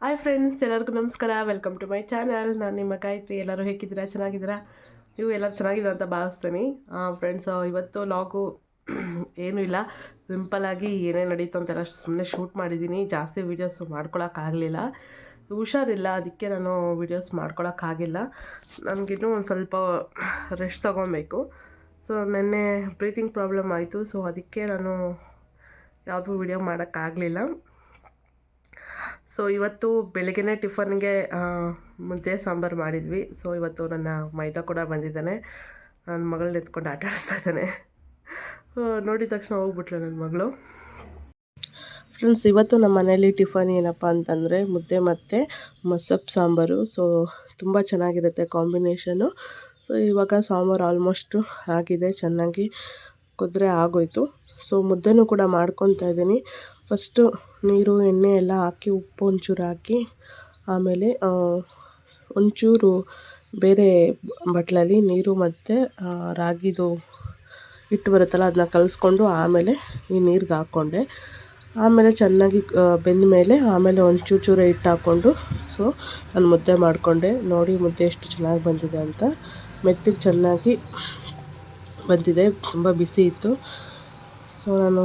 Hi friends ಎಲ್ಲರಿಗೂ ನಮಸ್ಕಾರ. Welcome to my channel ನಾನು ನಿಮ್ಮ ಗಾಯತ್ರಿ. ಎಲ್ಲರೂ ಹೇಗಿದ್ದೀರಾ? ಚೆನ್ನಾಗಿದ್ದೀರಾ? ನೀವು ಎಲ್ಲರೂ ಚೆನ್ನಾಗಿದ್ದೀರಾ ಅಂತ ಭಾವಿಸ್ತೀನಿ. ಫ್ರೆಂಡ್ಸ್ ಇವತ್ತು ಲಾಗು ಏನೂ ಇಲ್ಲ. ಸಿಂಪಲಾಗಿ ಏನೇ ನಡೀತು ಅಂತೆಲ್ಲ ಸುಮ್ಮನೆ ಶೂಟ್ ಮಾಡಿದ್ದೀನಿ. ಜಾಸ್ತಿ ವೀಡಿಯೋಸ್ ಮಾಡ್ಕೊಳಕ್ಕಾಗಲಿಲ್ಲ ಹುಷಾರಿಲ್ಲ. ಅದಕ್ಕೆ ನಾನು ವೀಡಿಯೋಸ್ ಮಾಡ್ಕೊಳಕ್ಕಾಗಿಲ್ಲ ನನಗಿನ್ನೂ ಒಂದು ಸ್ವಲ್ಪ ರೆಸ್ಟ್ ತೊಗೊಬೇಕು. ಸೊ ನೆನ್ನೆ ಬ್ರೀತಿಂಗ್ ಪ್ರಾಬ್ಲಮ್ ಆಯಿತು. ಸೊ ಅದಕ್ಕೆ ನಾನು ಯಾವುದೂ ವೀಡಿಯೋ ಮಾಡೋಕ್ಕಾಗಲಿಲ್ಲ ಸೊ ಇವತ್ತು ಬೆಳಗ್ಗೆ ಟಿಫನ್ಗೆ ಮುದ್ದೆ, ಸಾಂಬಾರು ಮಾಡಿದ್ವಿ. ಸೊ ಇವತ್ತು ನನ್ನ ಮೈದಾ ಕೂಡ ಬಂದಿದ್ದಾನೆ. ನನ್ನ ಮಗಳನ್ನ ಎತ್ಕೊಂಡು ಆಟ ಆಡಿಸ್ತಾ ಇದ್ದಾನೆ. ನೋಡಿದ ತಕ್ಷಣ ಹೋಗ್ಬಿಟ್ಲು ನನ್ನ ಮಗಳು. ಫ್ರೆಂಡ್ಸ್ ಇವತ್ತು ನಮ್ಮ ಮನೇಲಿ ಟಿಫನ್ ಏನಪ್ಪ ಅಂತಂದರೆ ಮುದ್ದೆ ಮತ್ತು ಮಸಪ್ ಸಾಂಬಾರು. ಸೊ ತುಂಬ ಚೆನ್ನಾಗಿರುತ್ತೆ ಕಾಂಬಿನೇಷನು. ಸೊ ಇವಾಗ ಸಾಂಬಾರು ಆಲ್ಮೋಸ್ಟು ಆಗಿದೆ. ಚೆನ್ನಾಗಿ ಕುದ್ರೆ ಆಗೋಯ್ತು. ಸೊ ಮುದ್ದೆನೂ ಕೂಡ ಮಾಡ್ಕೊತಾ ಇದ್ದೀನಿ. ಫಸ್ಟು ನೀರು, ಎಣ್ಣೆ ಎಲ್ಲ ಹಾಕಿ, ಉಪ್ಪು ಒಂಚೂರು ಹಾಕಿ, ಆಮೇಲೆ ಒಂಚೂರು ಬೇರೆ ಬಟ್ಲಲ್ಲಿ ನೀರು ಮತ್ತು ರಾಗಿದು ಹಿಟ್ಟು ಬರುತ್ತಲ್ಲ ಅದನ್ನ ಕಲಸ್ಕೊಂಡು ಆಮೇಲೆ ಈ ನೀರಿಗೆ ಹಾಕ್ಕೊಂಡೆ ಆಮೇಲೆ ಚೆನ್ನಾಗಿ ಬೆಂದ ಮೇಲೆ ಆಮೇಲೆ ಒಂಚೂರು ಚೂರು ಹಿಟ್ಟು ಹಾಕ್ಕೊಂಡು, ಸೊ, ನಾನು ಮುದ್ದೆ ಮಾಡಿಕೊಂಡೆ. ನೋಡಿ ಮುದ್ದೆ ಎಷ್ಟು ಚೆನ್ನಾಗಿ ಬಂದಿದೆ ಅಂತ. ಮೆತ್ತಗೆ ಚೆನ್ನಾಗಿ ಬಂದಿದೆ. ತುಂಬ ಬಿಸಿ ಇತ್ತು. ಸೊ, ನಾನು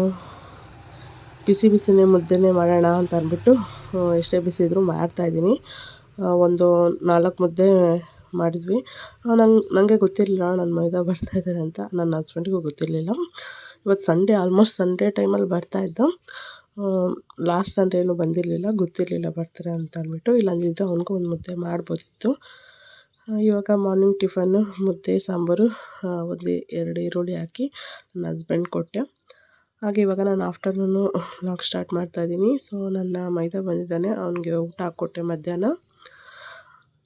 ಬಿಸಿ ಬಿಸಿನೇ ಮುದ್ದೆನೇ ಮಾಡೋಣ ಅಂತ ಅಂದ್ಬಿಟ್ಟು ಎಷ್ಟೇ ಬಿಸಿ ಇದ್ದರೂ ಮಾಡ್ತಾಯಿದ್ದೀನಿ ಒಂದು ನಾಲ್ಕು ಮುದ್ದೆ ಮಾಡಿದ್ವಿ. ನಂಗೆ ನನಗೆ ಗೊತ್ತಿರಲಿಲ್ಲ ನನ್ನ ಮೈದಾ ಬರ್ತಾಯಿದ್ದಾರೆ ಅಂತ. ನನ್ನ ಹಸ್ಬೆಂಡಿಗೂ ಗೊತ್ತಿರಲಿಲ್ಲ. ಇವತ್ತು ಸಂಡೇ ಆಲ್ಮೋಸ್ಟ್ ಸಂಡೇ ಟೈಮಲ್ಲಿ ಬರ್ತಾಯಿದ್ದು ಲಾಸ್ಟ್ ಸಂಡೇ ಏನೂ ಬಂದಿರಲಿಲ್ಲ, ಗೊತ್ತಿರಲಿಲ್ಲ ಬರ್ತಾರೆ ಅಂತ ಅಂದ್ಬಿಟ್ಟು, ಇಲ್ಲಾಂದಿದ್ರೆ ಅವನಿಗೂ ಒಂದು ಮುದ್ದೆ ಮಾಡ್ಬೋದಿತ್ತು. ಇವಾಗ ಮಾರ್ನಿಂಗ್ ಟಿಫನ್ನು ಮುದ್ದೆ, ಸಾಂಬಾರು ಒಂದು ಎರಡು ಈರುಳ್ಳಿ ಹಾಕಿ ನನ್ನ ಹಸ್ಬೆಂಡ್ ಕೊಟ್ಟೆ. ಹಾಗೆ ಇವಾಗ ನಾನು ಆಫ್ಟರ್ನೂನು ವ್ಲಾಗ್ ಸ್ಟಾರ್ಟ್ ಮಾಡ್ತಾಯಿದ್ದೀನಿ ಸೊ ನನ್ನ ಮೈದಾ ಬಂದಿದ್ದಾನೆ. ಅವನಿಗೆ ಊಟ ಹಾಕ್ಕೊಟ್ಟೆ ಮಧ್ಯಾಹ್ನ.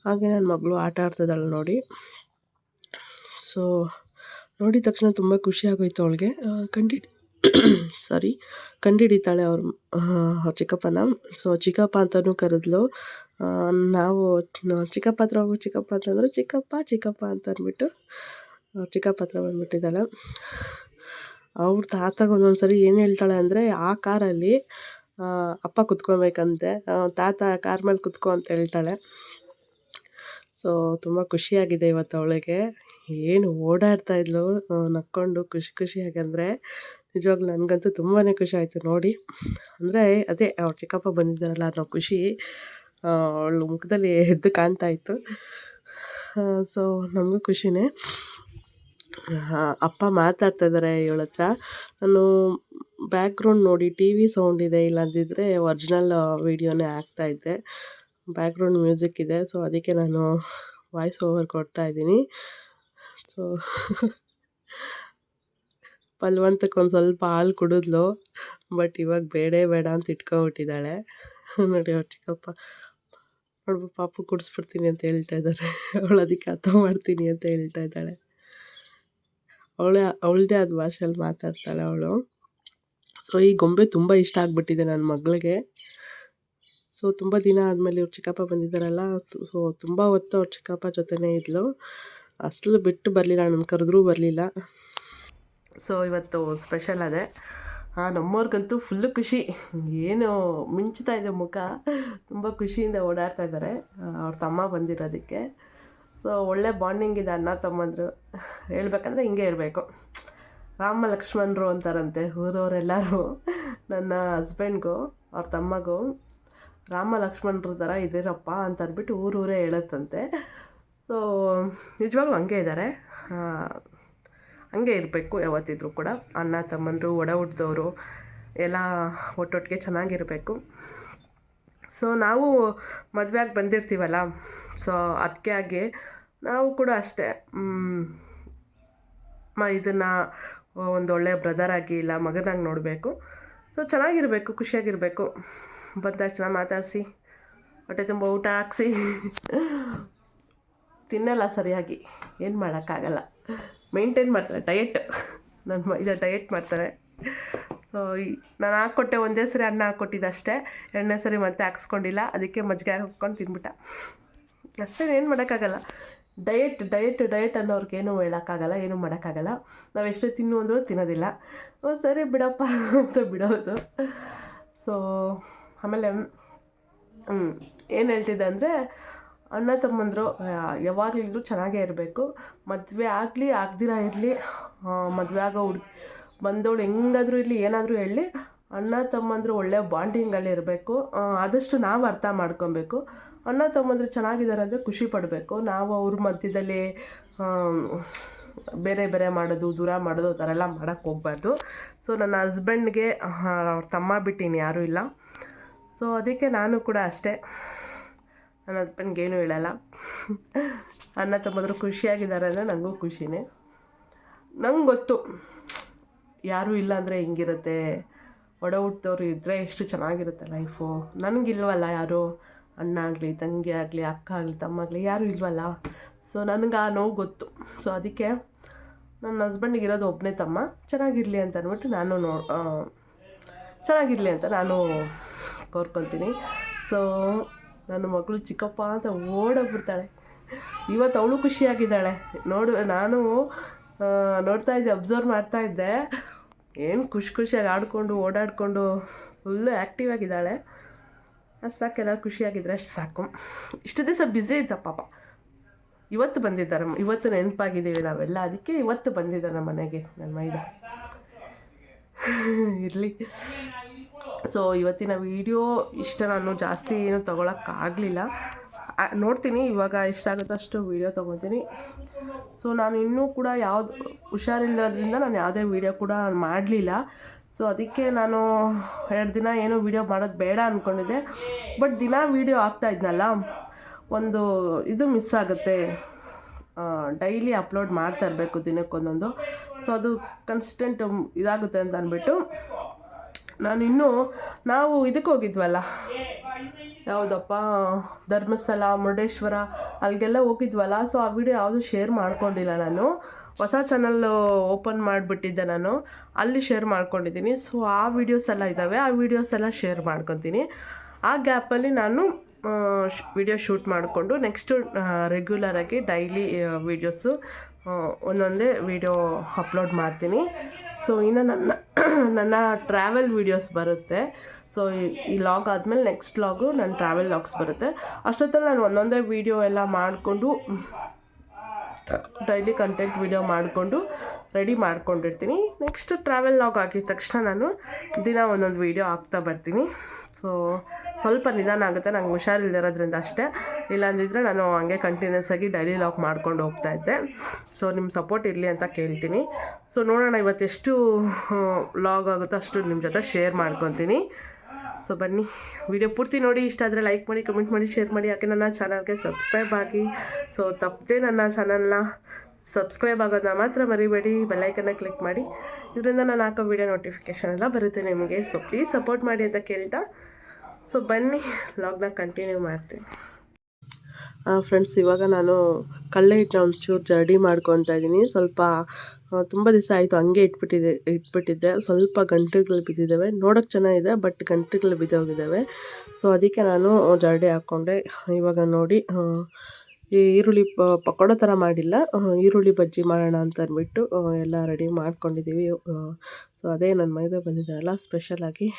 ಹಾಗೆ ನನ್ನ ಮಗಳು ಆಟ ಆಡ್ತಿದ್ದಾಳೆ ನೋಡಿ. ಸೊ ನೋಡಿದ ತಕ್ಷಣ ತುಂಬ ಖುಷಿ ಆಗೋಯ್ತು ಅವಳಿಗೆ. ಕಂಡಿ ಸಾರಿ ಕಂಡಿಡಿತಾಳೆ ಅವ್ರ ಅವ್ರ ಚಿಕ್ಕಪ್ಪನ. ಸೊ ಚಿಕ್ಕಪ್ಪ ಅಂತಲೂ ಕರೆದ್ಲು. ನಾವು ಚಿಕ್ಕಪ್ಪ ಹತ್ರ ಹೋಗು, ಚಿಕ್ಕಪ್ಪ ಅಂತಂದ್ರೆ ಚಿಕ್ಕಪ್ಪ ಚಿಕ್ಕಪ್ಪ ಅಂತ ಅಂದ್ಬಿಟ್ಟು ಚಿಕ್ಕಪ್ಪ ಹತ್ರ ಬಂದುಬಿಟ್ಟಿದ್ದಾಳೆ. ಅವ್ರ ತಾತಗೆ ಒಂದೊಂದು ಸರಿ ಏನು ಹೇಳ್ತಾಳೆ ಅಂದರೆ, ಆ ಕಾರಲ್ಲಿ ಅಪ್ಪ ಕುತ್ಕೋಬೇಕಂತೆ ತಾತ ಕಾರ್ ಮೇಲೆ ಕುತ್ಕೊ ಅಂತ ಹೇಳ್ತಾಳೆ. ಸೊ ತುಂಬ ಖುಷಿಯಾಗಿದೆ ಇವತ್ತು ಅವಳಿಗೆ. ಏನು ಓಡಾಡ್ತಾ ಇದ್ಲು ನಕ್ಕೊಂಡು ಖುಷಿ ಖುಷಿಯಾಗಿ ಅಂದರೆ, ನಿಜವಾಗ್ಲೂ ನನಗಂತೂ ತುಂಬಾ ಖುಷಿ ಆಯಿತು ನೋಡಿ. ಅಂದರೆ, ಅದೇ, ಅವ್ರ ಚಿಕ್ಕಪ್ಪ ಬಂದಿದ್ದಾರಲ್ಲ ಅನ್ನೋ ಖುಷಿ ಅವಳ ಮುಖದಲ್ಲಿ ಎದ್ದು ಕಾಣ್ತಾ ಇತ್ತು. ಸೊ ನಮಗೂ ಖುಷಿನೇ. ಅಪ್ಪ ಮಾತಾಡ್ತಾ ಇದ್ದಾರೆ ಇವಳ ಹತ್ರ. ನಾನು ಬ್ಯಾಕ್ಗ್ರೌಂಡ್ ನೋಡಿ ಟಿ ವಿ ಸೌಂಡ್ ಇದೆ ಇಲ್ಲಂದಿದ್ರೆ ಒರ್ಜಿನಲ್ ವೀಡಿಯೋನೇ ಇದ್ದೆ. ಬ್ಯಾಕ್ಗ್ರೌಂಡ್ ಮ್ಯೂಸಿಕ್ ಇದೆ ಸೊ ಅದಕ್ಕೆ ನಾನು ವಾಯ್ಸ್ ಓವರ್ ಕೊಡ್ತಾ ಇದ್ದೀನಿ. ಸೊ ಒಂದು ಸ್ವಲ್ಪ ಹಾಲು ಕುಡಿದ್ಲು ಬಟ್ ಇವಾಗ ಬೇಡೇ ಬೇಡ ಅಂತ ಇಟ್ಕೊಬಿಟ್ಟಿದ್ದಾಳೆ. ನೋಡಿ ಅವ್ರ ಚಿಕ್ಕಪ್ಪ ನೋಡ್ಬ ಪಾಪು ಕುಡಿಸ್ಬಿಡ್ತೀನಿ ಅಂತ ಹೇಳ್ತಾ ಇದ್ದಾರೆ ಅವಳು ಅದಕ್ಕೆ ಅರ್ಥ ಮಾಡ್ತೀನಿ ಅಂತ ಹೇಳ್ತಾ ಇದ್ದಾಳೆ. ಅವಳೇ, ಅವಳದೇ ಆದ ಭಾಷೆಯಲ್ಲಿ ಮಾತಾಡ್ತಾಳೆ ಅವಳು. ಸೊ ಈ ಗೊಂಬೆ ತುಂಬ ಇಷ್ಟ ಆಗಿಬಿಟ್ಟಿದೆ ನನ್ನ ಮಗಳಿಗೆ. ಸೊ ತುಂಬ ದಿನ ಆದಮೇಲೆ ಇವ್ರು ಚಿಕ್ಕಪ್ಪ ಬಂದಿದ್ದಾರಲ್ಲ ಸೊ ತುಂಬ ಹೊತ್ತು ಅವ್ರ ಚಿಕ್ಕಪ್ಪ ಜೊತೆನೇ ಇದ್ಲು. ಅಸಲು ಬಿಟ್ಟು ಬರಲಿಲ್ಲ ನನ್ನ ಕರೆದ್ರೂ ಬರಲಿಲ್ಲ. ಸೊ ಇವತ್ತು ಸ್ಪೆಷಲ್ ಅದೇ. ಹಾಂ ನಮ್ಮವ್ರಿಗಂತೂ ಫುಲ್ಲು ಖುಷಿ. ಏನು ಮಿಂಚ್ತಾ ಇದೆ ಮುಖ. ತುಂಬ ಖುಷಿಯಿಂದ ಓಡಾಡ್ತಾ ಇದ್ದಾರೆ ಅವ್ರ ತಮ್ಮ ಬಂದಿರೋದಕ್ಕೆ. ಸೊ ಒಳ್ಳೆ ಬಾಂಡಿಂಗ್ ಇದೆ ಅಣ್ಣ ತಮ್ಮಂದರು. ಹೇಳಬೇಕಂದ್ರೆ ಹಿಂಗೆ ಇರಬೇಕು. ರಾಮ ಲಕ್ಷ್ಮಣರು ಅಂತಾರಂತೆ ಊರವರೆಲ್ಲರೂ. ನನ್ನ ಹಸ್ಬೆಂಡ್ಗೂ ಅವ್ರ ತಮ್ಮಗೂ ರಾಮ ಲಕ್ಷ್ಮಣರ ಥರ ಇದ್ದೀರಪ್ಪ ಅಂತ ಅಂದ್ಬಿಟ್ಟು ಊರೂರೇ ಹೇಳುತ್ತಂತೆ. ಸೊ ನಿಜವಾಗ್ಲೂ ಹಂಗೆ ಇದ್ದಾರೆ. ಹಂಗೆ ಇರಬೇಕು ಯಾವತ್ತಿದ್ರೂ ಕೂಡ. ಅಣ್ಣ ತಮ್ಮಂದರು, ಒಡ ಹುಟ್ಟಿದವರು ಎಲ್ಲ ಒಟ್ಟೊಟ್ಟಿಗೆ ಚೆನ್ನಾಗಿರಬೇಕು. ಸೊ ನಾವು ಮದುವೆಯಾಗಿ ಬಂದಿರ್ತೀವಲ್ಲ? ಸೊ ಅದಕ್ಕೆ ಆಗಿ ನಾವು ಕೂಡ ಅಷ್ಟೇ ಮ, ಇದನ್ನು ಒಂದು ಒಳ್ಳೆಯ ಆಗಿ ಇಲ್ಲ ಮಗನಾಗಿ ನೋಡಬೇಕು. ಸೊ ಚೆನ್ನಾಗಿರಬೇಕು, ಖುಷಿಯಾಗಿರಬೇಕು. ಬಂದಾಗ ಚೆನ್ನಾಗಿ ಮಾತಾಡಿಸಿ, ಹೊಟ್ಟೆ ತುಂಬ ಊಟ ಹಾಕ್ಸಿ. ತಿನ್ನಲ್ಲ ಸರಿಯಾಗಿ, ಏನು ಮಾಡೋಕ್ಕಾಗಲ್ಲ. ಮೇಂಟೈನ್ ಮಾಡ್ತಾರೆ ಡಯಟ್ ನನ್ನ ಇದು ಡಯಟ್ ಮಾಡ್ತಾರೆ. ಸೊ ನಾನು ಹಾಕ್ಕೊಟ್ಟೆ, ಒಂದೇ ಸರಿ ಅನ್ನ ಹಾಕ್ಕೊಟ್ಟಿದ್ದೆ ಅಷ್ಟೇ ಎರಡನೇ ಸರಿ ಮತ್ತೆ ಹಾಕ್ಸ್ಕೊಂಡಿಲ್ಲ. ಅದಕ್ಕೆ ಮಜ್ಜಿಗೆ ಹಾಕ್ಕೊಂಡು ತಿಂದ್ಬಿಟ್ಟ ಅಷ್ಟೇ, ಏನು ಮಾಡೋಕ್ಕಾಗಲ್ಲ. ಡಯಟ್ ಡಯಟ್ ಡಯಟ್ ಅನ್ನೋರ್ಗೆ ಏನೂ ಹೇಳೋಕ್ಕಾಗಲ್ಲ, ಏನೂ ಮಾಡೋಕ್ಕಾಗಲ್ಲ. ನಾವು ಎಷ್ಟು ತಿನ್ನು ಅಂದರೂ ತಿನ್ನೋದಿಲ್ಲ. ಓ, ಸರಿ ಬಿಡಪ್ಪ ಅಂತ ಬಿಡೋದು. ಸೊ ಆಮೇಲೆ ಏನು ಹೇಳ್ತಿದ್ದೆ ಅಂದರೆ, ಅಣ್ಣ ತಮ್ಮಂದರು ಯಾವಾಗಲಿದ್ರು ಚೆನ್ನಾಗೇ ಇರಬೇಕು. ಮದುವೆ ಆಗಲಿ, ಆಗ್ದಿರ ಇರಲಿ ಮದುವೆ ಆಗೋ ಹುಡ್ಗಿ ಬಂದವಳು ಹೆಂಗಾದ್ರೂ ಇಲ್ಲಿ ಏನಾದರೂ ಹೇಳಲಿ, ಅಣ್ಣ ತಮ್ಮಂದರು ಒಳ್ಳೆಯ ಬಾಂಡಿಂಗಲ್ಲಿ ಇರಬೇಕು. ಆದಷ್ಟು ನಾವು ಅರ್ಥ ಮಾಡ್ಕೊಬೇಕು. ಅಣ್ಣ ತಮ್ಮಂದರು ಚೆನ್ನಾಗಿದ್ದಾರೆ ಅಂದರೆ ಖುಷಿ ಪಡಬೇಕು. ನಾವು ಅವ್ರ ಮಧ್ಯದಲ್ಲಿ ಬೇರೆ ಬೇರೆ ಮಾಡೋದು, ದೂರ ಮಾಡೋದು, ಆ ಥರ ಎಲ್ಲ ಮಾಡೋಕ್ಕೆ ಹೋಗ್ಬಾರ್ದು. ಸೊ ನನ್ನ ಹಸ್ಬೆಂಡ್ಗೆ ಅವ್ರ ತಮ್ಮ ಬಿಟ್ಟಿನಿ ಯಾರೂ ಇಲ್ಲ. ಸೊ ಅದಕ್ಕೆ ನಾನು ಕೂಡ ಅಷ್ಟೇ. ನನ್ನ ಹಸ್ಬೆಂಡ್ಗೆ ಏನೂ ಹೇಳಲ್ಲ. ಅಣ್ಣ ತಮ್ಮಂದರು ಖುಷಿಯಾಗಿದ್ದಾರೆ ಅಂದರೆ ನನಗೂ ಖುಷಿನೇ. ನಂಗೆ ಗೊತ್ತು. ಯಾರೂ ಇಲ್ಲ ಅಂದರೆ ಹಿಂಗಿರುತ್ತೆ? ಒಡ ಹುಟ್ಟಿದವ್ರು ಇದ್ದರೆ ಎಷ್ಟು ಚೆನ್ನಾಗಿರುತ್ತೆ ಲೈಫು ನನಗಿಲ್ವಲ್ಲ ಯಾರು? ಅಣ್ಣ ಆಗಲಿ, ತಂಗಿ ಆಗಲಿ, ಅಕ್ಕ ಆಗಲಿ, ತಮ್ಮ ಆಗಲಿ ಯಾರೂ ಇಲ್ವಲ್ಲ? ಸೊ ನನಗೆ ಆ ನೋವು ಗೊತ್ತು. ಸೊ ಅದಕ್ಕೆ ನನ್ನ ಹಸ್ಬೆಂಡಿಗೆ ಇರೋದು ಒಬ್ಬನೇ ತಮ್ಮ. ಚೆನ್ನಾಗಿರಲಿ ಅಂತ ಅಂದ್ಬಿಟ್ಟು ನಾನು ನೋ ಚೆನ್ನಾಗಿರಲಿ ಅಂತ ನಾನು ಕೋರ್ಕೊತೀನಿ ಸೊ ನನ್ನ ಮಗಳು ಚಿಕ್ಕಪ್ಪ ಅಂತ ಓಡೋಗ್ಬಿಡ್ತಾಳೆ. ಇವತ್ತು ಅವಳು ಖುಷಿಯಾಗಿದ್ದಾಳೆ. ನೋಡು, ನಾನು ನೋಡ್ತಾ ಇದ್ದೆ ಅಬ್ಸರ್ವ್ ಮಾಡ್ತಾ ಇದ್ದೆ. ಏನು ಖುಷಿ ಖುಷಿಯಾಗಿ ಆಡಿಕೊಂಡು, ಓಡಾಡಿಕೊಂಡು ಫುಲ್ಲು ಆ್ಯಕ್ಟಿವ್ ಆಗಿದ್ದಾಳೆ. ಅಷ್ಟು ಸಾಕು, ಎಲ್ಲರೂ ಖುಷಿಯಾಗಿದ್ರೆ ಅಷ್ಟು ಸಾಕು. ಇಷ್ಟು ದಿವಸ ಬ್ಯುಸಿ ಇದ್ದ ಪಾಪ. ಇವತ್ತು ಬಂದಿದ್ದಾರೆ, ಇವತ್ತು ನೆನಪಾಗಿದ್ದೀವಿ ನಾವೆಲ್ಲ. ಅದಕ್ಕೆ ಇವತ್ತು ಬಂದಿದ್ದಾರೆ ನಮ್ಮ ಮನೆಗೆ, ನನ್ನ ಮೈದ. ಇರಲಿ. ಸೊ ಇವತ್ತಿನ ವಿಡಿಯೋ ಇಷ್ಟ ನಾನು ಜಾಸ್ತಿ ಏನು ತೊಗೊಳಕ್ಕಾಗಲಿಲ್ಲ. ನೋಡ್ತೀನಿ, ಇವಾಗ ಎಷ್ಟಾಗುತ್ತೋ ಅಷ್ಟು ವೀಡಿಯೋ ತೊಗೊತೀನಿ ಸೊ ನಾನು ಇನ್ನೂ ಕೂಡ ಯಾವುದು ಹುಷಾರಿಲ್ಲದ್ರಿಂದ ನಾನು ಯಾವುದೇ ವೀಡಿಯೋ ಕೂಡ ಮಾಡಲಿಲ್ಲ. ಸೊ ಅದಕ್ಕೆ ನಾನು ಎರಡು ದಿನ ಏನು ವೀಡಿಯೋ ಮಾಡೋದು ಬೇಡ ಅಂದ್ಕೊಂಡಿದ್ದೆ ಬಟ್ ದಿನ ವೀಡಿಯೋ ಆಗ್ತಾ ಇದ್ನಲ್ಲ, ಒಂದು ಇದು ಮಿಸ್ ಆಗುತ್ತೆ. ಡೈಲಿ ಅಪ್ಲೋಡ್ ಮಾಡ್ತಾ ಇರಬೇಕು ದಿನಕ್ಕೊಂದೊಂದು. ಸೊ ಅದು ಕನ್ಸ್ಟೆಂಟ್ ಇದಾಗುತ್ತೆ ಅಂತ ಅಂದ್ಬಿಟ್ಟು ನಾನು ಇನ್ನೂ ನಾವು ಇದಕ್ಕೆ ಹೋಗಿದ್ವಲ್ಲ ಯಾವುದಪ್ಪ? ಧರ್ಮಸ್ಥಳ, ಮುರುಡೇಶ್ವರ ಅಲ್ಲಿಗೆಲ್ಲ ಹೋಗಿದ್ವಲ್ಲ ಸೊ ಆ ವಿಡಿಯೋ ಯಾವುದು ಶೇರ್ ಮಾಡ್ಕೊಂಡಿಲ್ಲ ನಾನು. ಹೊಸ ಚಾನಲ್ ಓಪನ್ ಮಾಡಿಬಿಟ್ಟಿದ್ದೆ ನಾನು. ಅಲ್ಲಿ ಶೇರ್ ಮಾಡ್ಕೊಂಡಿದ್ದೀನಿ. ಸೊ ಆ ವಿಡಿಯೋಸ್ ಎಲ್ಲ ಇದ್ದಾವೆ ಆ ವಿಡಿಯೋಸ್ ಎಲ್ಲ ಶೇರ್ ಮಾಡ್ಕೊತೀನಿ. ಆ ಗ್ಯಾಪಲ್ಲಿ ನಾನು ವಿಡಿಯೋ ಶೂಟ್ ಮಾಡಿಕೊಂಡು ನೆಕ್ಸ್ಟು ರೆಗ್ಯುಲರಾಗಿ ಡೈಲಿ ವೀಡಿಯೋಸು ಒಂದೊಂದೇ ವಿಡಿಯೋ ಅಪ್ಲೋಡ್ ಮಾಡ್ತೀನಿ. ಸೊ ಇನ್ನು ನನ್ನ ನನ್ನ ಟ್ರಾವೆಲ್ ವೀಡಿಯೋಸ್ ಬರುತ್ತೆ. ಸೊ ಈ ಲಾಗ್ ಆದಮೇಲೆ ನೆಕ್ಸ್ಟ್ ಲಾಗು ನನ್ನ ಟ್ರಾವೆಲ್ ಲಾಗ್ಸ್ ಬರುತ್ತೆ. ಅಷ್ಟೊತ್ತಲ್ಲಿ ನಾನು ಒಂದೊಂದೇ ವೀಡಿಯೋ ಎಲ್ಲ ಮಾಡಿಕೊಂಡು ಡೈಲಿ ಕಂಟೆಂಟ್ ವೀಡಿಯೋ ಮಾಡಿಕೊಂಡು ರೆಡಿ ಮಾಡ್ಕೊಂಡಿರ್ತೀನಿ. ನೆಕ್ಸ್ಟ್ ಟ್ರಾವೆಲ್ ಲಾಗ್ ಆಗಿದ ತಕ್ಷಣ ನಾನು ದಿನ ಒಂದೊಂದು ವೀಡಿಯೋ ಹಾಕ್ತಾ ಬರ್ತೀನಿ. ಸೊ ಸ್ವಲ್ಪ ನಿಧಾನ ಆಗುತ್ತೆ, ನಂಗೆ ಹುಷಾರಿಲ್ದಿರೋದ್ರಿಂದ ಅಷ್ಟೇ. ಇಲ್ಲಾಂದಿದ್ರೆ ನಾನು ಹಂಗೆ ಕಂಟಿನ್ಯೂಸ್ ಆಗಿ ಡೈಲಿ ಲಾಗ್ ಮಾಡ್ಕೊಂಡು ಹೋಗ್ತಾ ಇದ್ದೆ. ಸೊ ನಿಮ್ಮ ಸಪೋರ್ಟ್ ಇರಲಿ ಅಂತ ಕೇಳ್ತೀನಿ. ಸೊ ನೋಡೋಣ ಇವತ್ತೆಷ್ಟು ಲಾಗ್ ಆಗುತ್ತೋ ಅಷ್ಟು ನಿಮ್ಮ ಜೊತೆ ಶೇರ್ ಮಾಡ್ಕೊತೀನಿ. ಸೊ ಬನ್ನಿ. ವಿಡಿಯೋ ಪೂರ್ತಿ ನೋಡಿ, ಇಷ್ಟ ಆದರೆ ಲೈಕ್ ಮಾಡಿ ಕಮೆಂಟ್ ಮಾಡಿ ಶೇರ್ ಮಾಡಿ. ಯಾಕೆ ನನ್ನ ಚಾನಲ್ಗೆ ಸಬ್ಸ್ಕ್ರೈಬ್ ಆಗಿ? ಸೊ ತಪ್ಪದೆ ನನ್ನ ಚಾನಲ್ನ ಸಬ್ಸ್ಕ್ರೈಬ್ ಆಗೋದನ್ನ ಮಾತ್ರ ಮರಿಬೇಡಿ. ಬೆಲ್ಲೈಕನ್ನ ಕ್ಲಿಕ್ ಮಾಡಿ. ಇದರಿಂದ ನಾನು ಹಾಕೋ ವಿಡಿಯೋ ನೋಟಿಫಿಕೇಷನ್ ಎಲ್ಲ ಬರುತ್ತೆ ನಿಮಗೆ. ಸೊ ಪ್ಲೀಸ್ ಸಪೋರ್ಟ್ ಮಾಡಿ ಅಂತ ಕೇಳ್ತಾ. ಸೊ ಬನ್ನಿ. ಲಾಗ್ನ ಕಂಟಿನ್ಯೂ ಮಾಡ್ತೀನಿ. ಫ್ರೆಂಡ್ಸ್ ಇವಾಗ ನಾನು ಕಡಲೆ ಹಿಟ್ಟನ್ನ ಒಂಚೂರು ಜರಡಿ ಮಾಡ್ಕೊತಾ ಇದ್ದೀನಿ. ಸ್ವಲ್ಪ ತುಂಬ ದಿವಸ ಆಯಿತು ಹಂಗೆ ಇಟ್ಬಿಟ್ಟಿದ್ದೆ ಇಟ್ಬಿಟ್ಟಿದ್ದೆ. ಸ್ವಲ್ಪ ಗಂಟೆಗಳು ಬಿದ್ದಿದ್ದಾವೆ ನೋಡೋಕ್ಕೆ ಚೆನ್ನಾಗಿದೆ ಬಟ್ ಗಂಟೆಗಳು ಬಿದ್ದೋಗಿದ್ದಾವೆ ಸೊ ಅದಕ್ಕೆ ನಾನು ಜರಡಿ ಹಾಕ್ಕೊಂಡೆ. ಇವಾಗ ನೋಡಿ ಈ ಈರುಳ್ಳಿ ಪಕೋಡ ಥರ ಮಾಡಿಲ್ಲ. ಈರುಳ್ಳಿ ಬಜ್ಜಿ ಮಾಡೋಣ ಅಂತ ಅಂದ್ಬಿಟ್ಟು ಎಲ್ಲ ರೆಡಿ ಮಾಡ್ಕೊಂಡಿದ್ದೀವಿ. ಸೊ ಅದೇ ನನ್ನ ಮೈದ ಬಂದಿದ್ದಾರಲ್ಲ ಸ್ಪೆಷಲಾಗಿ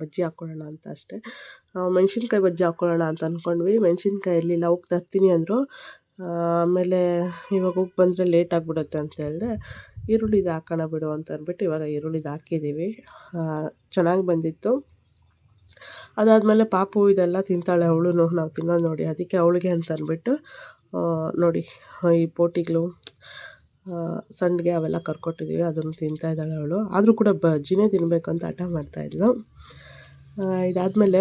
ಬಜ್ಜಿ ಹಾಕ್ಕೊಳ್ಳೋಣ ಅಂತ ಅಷ್ಟೇ. ಮೆಣಸಿನ್ಕಾಯಿ ಬಜ್ಜಿ ಹಾಕ್ಕೊಳ್ಳೋಣ ಅಂತ ಅಂದ್ಕೊಂಡ್ವಿ ಮೆಣಸಿನ್ಕಾಯಿ ಇರಲಿಲ್ಲ ಹೋಗಿ ತರ್ತೀನಿ ಅಂದರು. ಆಮೇಲೆ ಇವಾಗ ಹೋಗಿ ಬಂದರೆ ಲೇಟ್ ಆಗಿಬಿಡುತ್ತೆ ಅಂತ ಹೇಳಿದೆ ಈರುಳ್ಳಿದು ಹಾಕೋಣ ಬಿಡು ಅಂತ ಅಂದ್ಬಿಟ್ಟು ಇವಾಗ ಈರುಳ್ಳಿದು ಹಾಕಿದ್ದೀವಿ. ಚೆನ್ನಾಗಿ ಬಂದಿತ್ತು. ಅದಾದಮೇಲೆ ಪಾಪು ಇದೆಲ್ಲ ತಿಂತಾಳೆ ಅವಳು ನಾವು ತಿನ್ನೋದು ನೋಡಿ, ಅದಕ್ಕೆ ಅವಳಿಗೆ ಅಂತ ಅಂದ್ಬಿಟ್ಟು ನೋಡಿ, ಈ ಪೋಟಿಗಳು ಸಂಡಿಗೆ ಅವೆಲ್ಲ ಕರ್ಕೊಟ್ಟಿದ್ದೀವಿ ಅದನ್ನು ತಿಂತಾ ಇದ್ದಾಳೆ ಅವಳು. ಆದರೂ ಕೂಡ ಬಜ್ಜಿನೇ ತಿನ್ನಬೇಕು ಅಂತ ಹಠ ಮಾಡ್ತಾಯಿದ್ಲು ಇದಾದಮೇಲೆ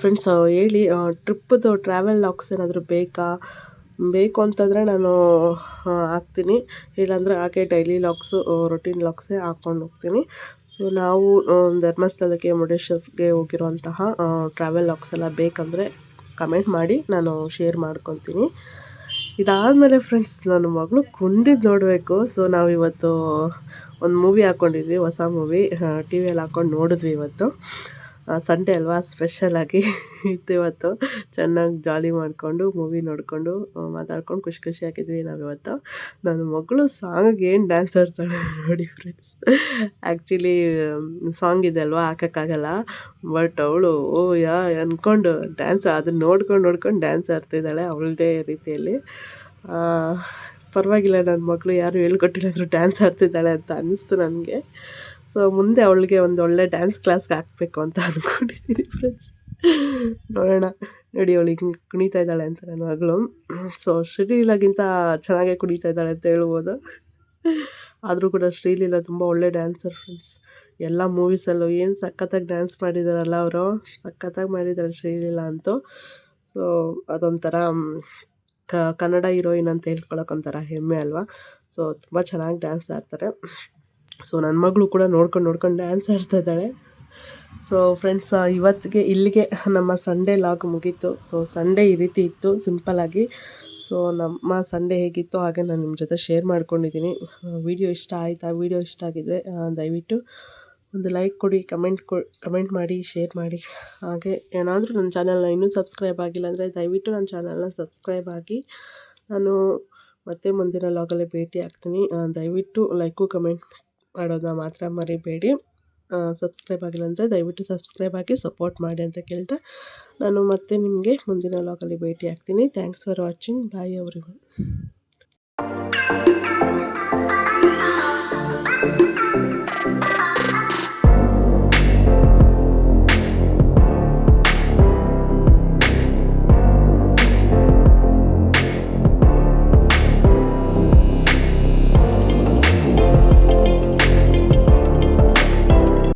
ಫ್ರೆಂಡ್ಸ್ ಹೇಳಿ ಟ್ರಿಪ್ಪದು ಟ್ರಾವೆಲ್ ಲಾಕ್ಸ್ ಏನಾದರೂ ಬೇಕಾ? ಬೇಕು ಅಂತಂದರೆ ನಾನು ಹಾಕ್ತೀನಿ. ಇಲ್ಲಾಂದರೆ ಹಾಗೆ ಡೈಲಿ ಲಾಕ್ಸು ರೊಟೀನ್ ಲಾಕ್ಸೇ ಹಾಕ್ಕೊಂಡು ಹೋಗ್ತೀನಿ. ಸೊ ನಾವು ಧರ್ಮಸ್ಥಳಕ್ಕೆ ಮುರುಡೇಶ್ವರ್ಗೆ ಹೋಗಿರುವಂತಹ ಟ್ರಾವೆಲ್ ಲಾಕ್ಸ್ ಎಲ್ಲ ಬೇಕಂದರೆ ಕಮೆಂಟ್ ಮಾಡಿ, ನಾನು ಶೇರ್ ಮಾಡ್ಕೊತೀನಿ. ಇದಾದಮೇಲೆ ಫ್ರೆಂಡ್ಸ್ ನನ್ನ ಮಗಳು ಕುಂಡಿದ್ದು ನೋಡಬೇಕು. ಸೊ ನಾವಿವತ್ತು ಒಂದು ಮೂವಿ ಹಾಕ್ಕೊಂಡಿದ್ವಿ ಹೊಸ ಮೂವಿ ಟಿ ವಿಯಲ್ಲಿ ಹಾಕ್ಕೊಂಡು ನೋಡಿದ್ವಿ ಇವತ್ತು. ಸಂಡೇ ಅಲ್ವಾ? ಸ್ಪೆಷಲಾಗಿ ಇತ್ತು ಇವತ್ತು. ಚೆನ್ನಾಗಿ ಜಾಲಿ ಮಾಡಿಕೊಂಡು ಮೂವಿ ನೋಡಿಕೊಂಡು ಮಾತಾಡ್ಕೊಂಡು ಖುಷಿ ಖುಷಿ ಹಾಕಿದ್ವಿ ನಾವು ಇವತ್ತು ನನ್ನ ಮಗಳು ಸಾಂಗ್ಗೆ ಏನು ಡ್ಯಾನ್ಸ್ ಆಡ್ತಾಳೆ ನೋಡಿ ಫ್ರೆಂಡ್ಸ್ ಆ್ಯಕ್ಚುಲಿ ಸಾಂಗ್ ಇದೆ ಅಲ್ವಾ? ಹಾಕೋಕ್ಕಾಗಲ್ಲ. ಬಟ್ ಅವಳು, ಓ, ಯಾ ಅಂದ್ಕೊಂಡು ಡ್ಯಾನ್ಸ್ ಅದನ್ನ ನೋಡ್ಕೊಂಡು ನೋಡ್ಕೊಂಡು ಡ್ಯಾನ್ಸ್ ಆಡ್ತಿದ್ದಾಳೆ ಅವಳದೇ ರೀತಿಯಲ್ಲಿ. ಪರವಾಗಿಲ್ಲ ನನ್ನ ಮಗಳು ಯಾರು ಹೇಳ್ಕೊಟ್ಟಿಲ್ಲ ಡ್ಯಾನ್ಸ್ ಆಡ್ತಿದ್ದಾಳೆ ಅಂತ ಅನ್ನಿಸ್ತು ನನಗೆ. ಸೊ ಮುಂದೆ ಅವಳಿಗೆ ಒಂದು ಒಳ್ಳೆ ಡ್ಯಾನ್ಸ್ ಕ್ಲಾಸ್ಗೆ ಹಾಕಬೇಕು ಅಂತ ಅಂದ್ಕೊಂಡಿದ್ದೀನಿ ಫ್ರೆಂಡ್ಸ್ ನೋಡೋಣ. ನೋಡಿ, ಅವಳು ಹಿಂಗೆ ಕುಣಿತಾ ಇದ್ದಾಳೆ ಅಂತ ನಾನು ಮಗಳು ಸೊ ಶ್ರೀಲೀಲಾಗಿಂತ ಚೆನ್ನಾಗೇ ಕುಣಿತಾ ಇದ್ದಾಳೆ ಅಂತ ಹೇಳ್ಬೋದು. ಆದರೂ ಕೂಡ ಶ್ರೀಲೀಲಾ ತುಂಬ ಒಳ್ಳೆ ಡ್ಯಾನ್ಸರ್ ಫ್ರೆಂಡ್ಸ್ ಎಲ್ಲ ಮೂವೀಸಲ್ಲೂ ಏನು ಸಖತ್ತಾಗಿ ಡ್ಯಾನ್ಸ್ ಮಾಡಿದಾರಲ್ಲ ಅವರು. ಸಖತ್ತಾಗಿ ಮಾಡಿದ್ದಾರೆ ಶ್ರೀಲೀಲಾ ಅಂತೂ. ಸೊ ಅದೊಂಥರ ಕನ್ನಡ ಹೀರೋಯಿನ್ ಅಂತ ಹೇಳ್ಕೊಳಕ್ಕೆ ಒಂಥರ ಹೆಮ್ಮೆ ಅಲ್ವಾ? ಸೊ ತುಂಬ ಚೆನ್ನಾಗಿ ಡ್ಯಾನ್ಸ್ ಆಡ್ತಾರೆ. ಸೊ ನನ್ನ ಮಗಳು ಕೂಡ ನೋಡ್ಕೊಂಡು ನೋಡ್ಕೊಂಡು ಡ್ಯಾನ್ಸ್ ಆಡ್ತಾ ಇದ್ದಾಳೆ. ಸೊ ಫ್ರೆಂಡ್ಸ್ ಇವತ್ತಿಗೆ ಇಲ್ಲಿಗೆ ನಮ್ಮ ಸಂಡೇ ಲಾಗ್ ಮುಗೀತು. ಸೊ ಸಂಡೇ ಈ ರೀತಿ ಇತ್ತು ಸಿಂಪಲ್ಲಾಗಿ ಸೊ ನಮ್ಮ ಸಂಡೇ ಹೇಗಿತ್ತು ಹಾಗೆ ನಾನು ನಿಮ್ಮ ಜೊತೆ ಶೇರ್ ಮಾಡ್ಕೊಂಡಿದ್ದೀನಿ ವಿಡಿಯೋ ಇಷ್ಟ ಆಯಿತಾ? ವಿಡಿಯೋ ಇಷ್ಟ ಆಗಿದ್ದರೆ ದಯವಿಟ್ಟು ಒಂದು ಲೈಕ್ ಕೊಡಿ ಕಮೆಂಟ್ ಕೊ ಕಮೆಂಟ್ ಮಾಡಿ ಶೇರ್ ಮಾಡಿ. ಹಾಗೆ ಏನಾದರೂ ನನ್ನ ಚಾನಲ್ನ ಇನ್ನೂ ಸಬ್ಸ್ಕ್ರೈಬ್ ಆಗಿಲ್ಲ ಅಂದರೆ ದಯವಿಟ್ಟು ನನ್ನ ಚಾನಲ್ನ ಸಬ್ಸ್ಕ್ರೈಬ್ ಆಗಿ. ನಾನು ಮತ್ತೆ ಮುಂದಿನ ಲಾಗಲ್ಲೇ ಭೇಟಿ ಆಗ್ತೀನಿ ದಯವಿಟ್ಟು ಲೈಕು ಕಮೆಂಟ್ ಮಾಡೋದನ್ನ ಮಾತ್ರ ಮರಿಬೇಡಿ. ಸಬ್ಸ್ಕ್ರೈಬ್ ಆಗಿಲ್ಲ ಅಂದರೆ ದಯವಿಟ್ಟು ಸಬ್ಸ್ಕ್ರೈಬ್ ಆಗಿ ಸಪೋರ್ಟ್ ಮಾಡಿ ಅಂತ ಕೇಳ್ತಾ ನಾನು ಮತ್ತೆ ನಿಮಗೆ ಮುಂದಿನ ಲಾಗಲ್ಲಿ ಭೇಟಿ ಆಗ್ತೀನಿ thanks for watching bye every